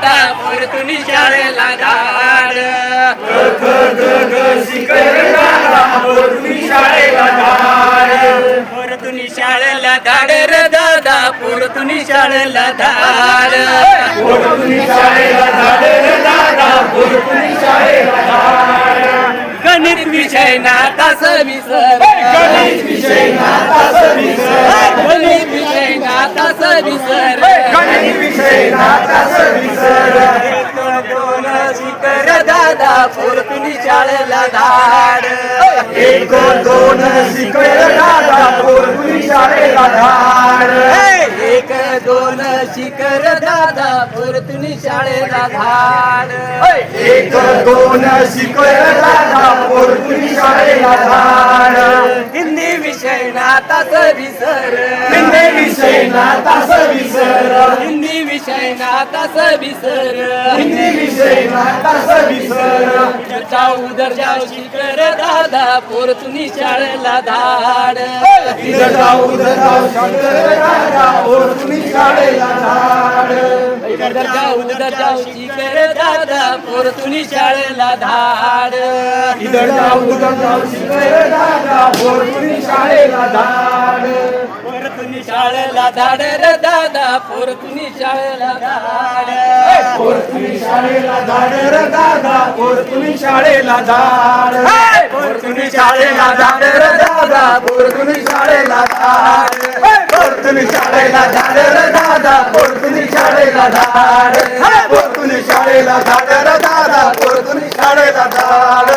दादा पोर तुम्ही शाळेला धाड पोर तुम्ही शाळेला धाड रे दादा पोर तुम्ही शाळेला धाड गणित विषय नातास विसर गणित विषय नातास विसर गणित नातास विसर. गणित विषय नातास विसर. दोन शिकर दादा पोर तुम्ही शाळेला धाड. एक दोन शिकवे दादा पोरपुरी शाळेला धाड. दोन शिकर दादा पोर तुम्ही शाळेला धाड. एक दोन शिकवे दादा पोरपुरी शाळेला धाड. हिंदी विषय नातास विसर. हिंदी विषय नातास विसर. हिंदी विषय नातास विसर हिंदी विषय नातास विसर उधर जाऊ उधर जाऊ शिकर दादा पोर तुम्ही शाळेला धाड उधर जाऊ शंकर दादा पोरपुरी शाळेला धाड. उधर जाऊ शिकर दादा पोर तुम्ही शाळेला धाड. इथं जाऊ उधर जाऊ शिकवे दादा पोरपुरी शाळेला धाड. शाळेला धाड रे दादा पोर तुम्ही शाळेला धाड पोरतुनी शाळेला धाड रे दादा पोरतुनी शाळेला धाड पोरतुनी शाळेला धाड रे दादा पोरतुनी शाळेला धाड पोरतुनी शाळेला धाड रे दादा पोरतुनी शाळेला धाड पोरतुनी शाळेला धाड रे दादा पोरतुनी शाळेला धाड